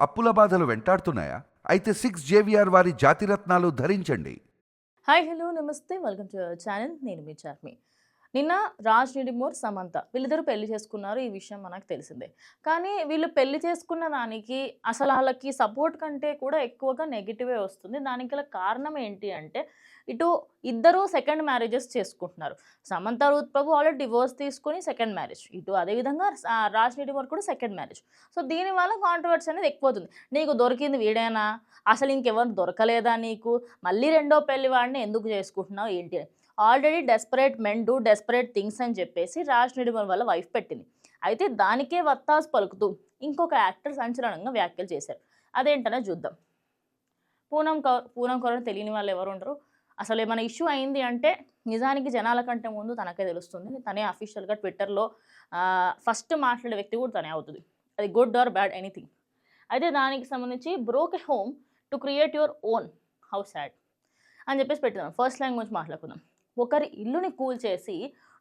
అప్పుల బాధలు వెంటాడుతున్నాయా? అయితే సిక్స్ జేవిఆర్ వారి జాతిరత్నాలు ధరించండి. హాయ్ హలో నమస్తే. వెల్కమ్ టు ఛానల్ నేను మీ చార్మి. నిన్న రాజ్ నిడిమోర్ సమంత. వీళ్ళిద్దరు పెళ్ళి చేసుకున్నారు. ఈ విషయం మనకు తెలిసిందే. కానీ వీళ్ళు పెళ్ళి చేసుకున్న దానికి అసలు వాళ్ళకి సపోర్ట్ కంటే కూడా ఎక్కువగా నెగిటివే వస్తుంది. దానికి గల కారణం ఏంటి అంటే ఇటు ఇద్దరు సెకండ్ మ్యారేజెస్ చేసుకుంటున్నారు. సమంత రూత్ ప్రభు ఆల్రెడీ డివోర్స్ తీసుకొని సెకండ్ మ్యారేజ్. ఇటు అదేవిధంగా రాజ్ నిడిమోర్ కూడా సెకండ్ మ్యారేజ్. సో దీనివల్ల కాంట్రవర్సీ అనేది ఎక్కువ అవుతుంది. నీకు దొరికింది వీడేనా? అసలు ఇంకెవరు దొరకలేదా నీకు? మళ్ళీ రెండో పెళ్ళి వాడిని ఎందుకు చేసుకుంటున్నావు? ఏంటి? అని already desperate men do desperate things అని చెప్పేసి రాజ్ నిడిమల్ వల్ల వైఫ్ పెట్టింది. అయితే దానికే వత్తాసు పలుకుతూ ఇంకొక యాక్టర్ సంచలనంగా వ్యాఖ్యలు చేశారు. అదేంటనే చూద్దాం. పూనం కౌర్ పూనం కౌర్ తెలియని వాళ్ళు ఎవరు ఉండరు. అసలు ఏమైనా ఇష్యూ అయింది అంటే నిజానికి జనాల కంటే ముందు తనకే తెలుస్తుంది. తనే అఫీషియల్గా ట్విట్టర్లో ఫస్ట్ మాట్లాడే వ్యక్తి కూడా తనే అవుతుంది. అది గుడ్ ఆర్ బ్యాడ్ ఎనీథింగ్. అయితే దానికి సంబంధించి broke a home to create your own house add అని చెప్పేసి పెట్టుదాం. ఫస్ట్ లాంగ్వేజ్ గురించి మాట్లాడుకుందాం. ఒకరి ఇల్లుని కూల్ చేసి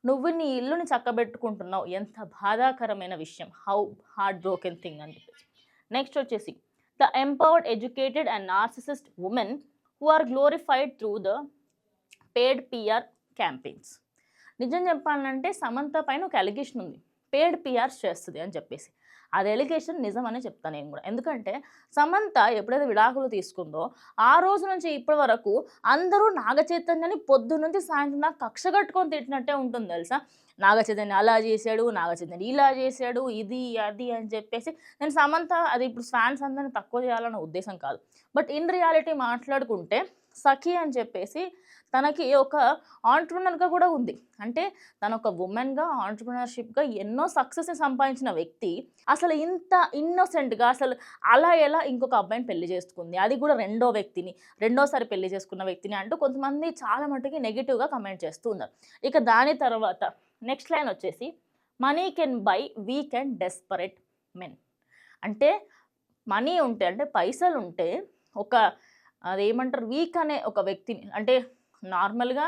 నువ్వు నీ ఇల్లుని చక్కబెట్టుకుంటున్నావు. ఎంత బాధాకరమైన విషయం. హౌ హార్డ్ బ్రోకెన్ థింగ్ అని చెప్పేసి. నెక్స్ట్ వచ్చేసి the empowered educated and narcissist women who are glorified through the paid PR campaigns. నిజం చెప్పాలంటే సమంత పైన ఒక అలిగేషన్ ఉంది. పేడ్ పిఆర్స్ చేస్తుంది అని చెప్పేసి. అది ఎలిగేషన్ నిజమని చెప్తాను నేను కూడా. ఎందుకంటే సమంత ఎప్పుడైతే విడాకులు తీసుకుందో ఆ రోజు నుంచి ఇప్పటి వరకు అందరూ నాగ చైతన్యని పొద్దు నుంచి సాయంత్రం దాకా కక్ష కట్టుకొని తిట్టినట్టే ఉంటుంది తెలుసా? నాగ చైతన్య అలా చేశాడు నాగ చైతన్య ఇలా చేశాడు ఇది అది అని చెప్పేసి నేను సమంత అది ఇప్పుడు ఫ్యాన్స్ అందరిని తక్కువ చేయాలన్న ఉద్దేశం కాదు. బట్ ఇన్ రియాలిటీ మాట్లాడుకుంటే సఖి అని చెప్పేసి తనకి ఒక ఆంటర్ప్రినర్గా కూడా ఉంది. అంటే తన ఒక ఉమెన్గా ఆంటర్ప్రినర్షిప్గా ఎన్నో సక్సెస్ సంపాదించిన వ్యక్తి. అసలు ఇంత ఇన్నోసెంట్గా అసలు అలా ఎలా ఇంకొక అబ్బాయిని పెళ్ళి చేసుకుంది? అది కూడా రెండో వ్యక్తిని రెండోసారి పెళ్ళి చేసుకున్న వ్యక్తిని అంటూ కొంతమంది చాలా మటుకి నెగిటివ్గా కమెంట్ చేస్తూ ఉన్నారు. ఇక దాని తర్వాత నెక్స్ట్ లైన్ వచ్చేసి money can buy we can desperate men అంటే మనీ ఉంటే అంటే పైసలు ఉంటే ఒక అదేమంటారు? వీక్ అనే ఒక వ్యక్తిని అంటే నార్మల్గా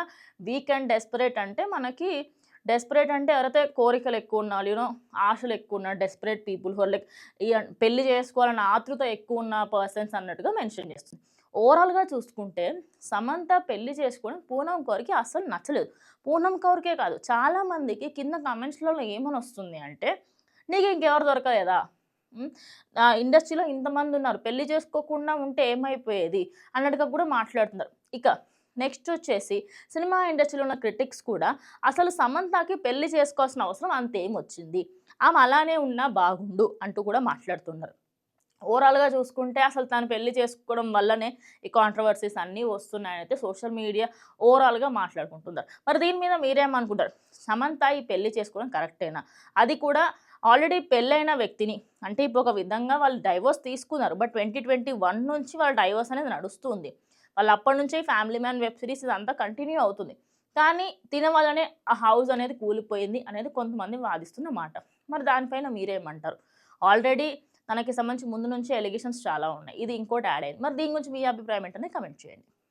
వీక్ అండ్ డెస్పరేట్ అంటే మనకి డెస్పరేట్ అంటే ఎవరైతే కోరికలు ఎక్కువ ఉన్నా యూనో ఆశలు ఎక్కువ ఉన్న డెస్పరేట్ పీపుల్ హోర్ లైక్ పెళ్ళి చేసుకోవాలన్న ఆతృత ఎక్కువ ఉన్న పర్సన్స్ అన్నట్టుగా మెన్షన్ చేస్తుంది. ఓవరాల్గా చూసుకుంటే సమంత పెళ్ళి చేసుకోవడం పూనం కౌర్కి అస్సలు నచ్చలేదు. పూనం కౌర్కే కాదు చాలామందికి కింద కమెంట్స్లలో ఏమని వస్తుంది అంటే నీకు ఇంకెవరు దొరకలేదా? ఇండస్ట్రీలో ఇంతమంది ఉన్నారు పెళ్ళి చేసుకోకుండా ఉంటే ఏమైపోయేది? అన్నట్టుగా కూడా మాట్లాడుతున్నారు. ఇక నెక్స్ట్ వచ్చేసి సినిమా ఇండస్ట్రీలో ఉన్న క్రిటిక్స్ కూడా అసలు సమంతకి పెళ్ళి చేసుకోవాల్సిన అవసరం అంతేం వచ్చింది. ఆమె అలానే ఉన్నా బాగుండు అంటూ కూడా మాట్లాడుతున్నారు. ఓవరాల్గా చూసుకుంటే అసలు తను పెళ్ళి చేసుకోవడం వల్లనే ఈ కాంట్రవర్సీస్ అన్నీ వస్తున్నాయనైతే అయితే సోషల్ మీడియా ఓవరాల్గా మాట్లాడుకుంటున్నారు. మరి దీని మీద మీరేమనుకుంటారు? సమంత ఈ పెళ్ళి చేసుకోవడం కరెక్టేనా? అది కూడా ఆల్రెడీ పెళ్ళైన వ్యక్తిని. అంటే ఇప్పుడు ఒక విధంగా వాళ్ళు డైవోర్స్ తీసుకున్నారు. బట్ ట్వంటీ ట్వంటీ వన్ నుంచి వాళ్ళ డైవోర్స్ అనేది నడుస్తుంది. వాళ్ళు అప్పటి నుంచే ఫ్యామిలీ మ్యాన్ వెబ్ సిరీస్ ఇదంతా కంటిన్యూ అవుతుంది. కానీ తినవల్లనే ఆ హౌస్ అనేది కూలిపోయింది అనేది కొంతమంది వాదిస్తున్న మాట. మరి దానిపైన మీరేమంటారు? ఆల్రెడీ తనకి సంబంధించి ముందు నుంచి ఎలిగేషన్స్ చాలా ఉన్నాయి. ఇది ఇంకోటి యాడ్ అయింది. మరి దీని గురించి మీ అభిప్రాయం ఏంటనే కమెంట్ చేయండి.